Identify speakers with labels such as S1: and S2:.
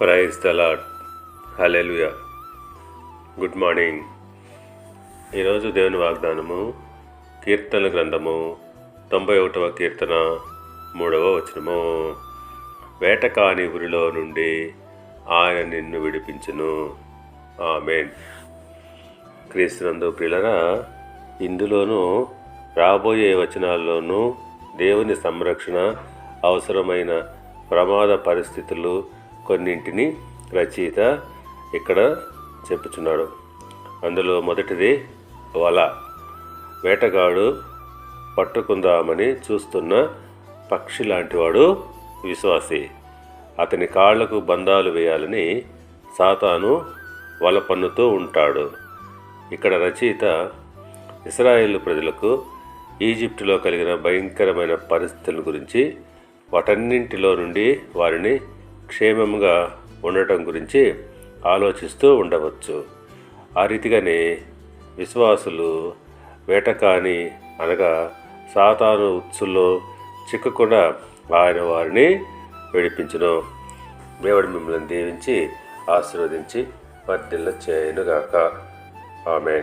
S1: Praise the lord hallelujah good morning ఈరోజు దేవుని వాగ్దానము కీర్తన గ్రంథము తొంభై ఒకటవ కీర్తన మూడవ వచనము. వేటకాని ఊరిలో నుండి ఆయన నిన్ను విడిపించును. ఆమెన్. క్రీస్తునందు ప్రియులరా ఇందులోనూ రాబోయే వచనాల్లోనూ దేవుని సంరక్షణ అవసరమైన ప్రమాద పరిస్థితులు కొన్నింటిని రచయిత ఇక్కడ చెప్పుచున్నాడు. అందులో మొదటిది వల. వేటగాడు పట్టుకుందామని చూస్తున్న పక్షి లాంటివాడు విశ్వాసి. అతని కాళ్ళకు బంధాలు వేయాలని సాతాను వల పన్నుతూ ఉంటాడు. ఇక్కడ రచయిత ఇస్రాయేల్ ప్రజలకు ఈజిప్టులో కలిగిన భయంకరమైన పరిస్థితుల గురించి వాటన్నింటిలో నుండి వారిని క్షేమంగా ఉండటం గురించి ఆలోచిస్తూ ఉండవచ్చు. ఆ రీతిగానే విశ్వాసులు వేటకాని అనగా సాతాను ఉత్సుల్లో చిక్కకుండా ఆయన వారిని విడిపించును. దేవుడు మిమ్మల్ని దీవించి ఆశీర్వదించి వర్ధిల్ల చేయనుగాక ఆమె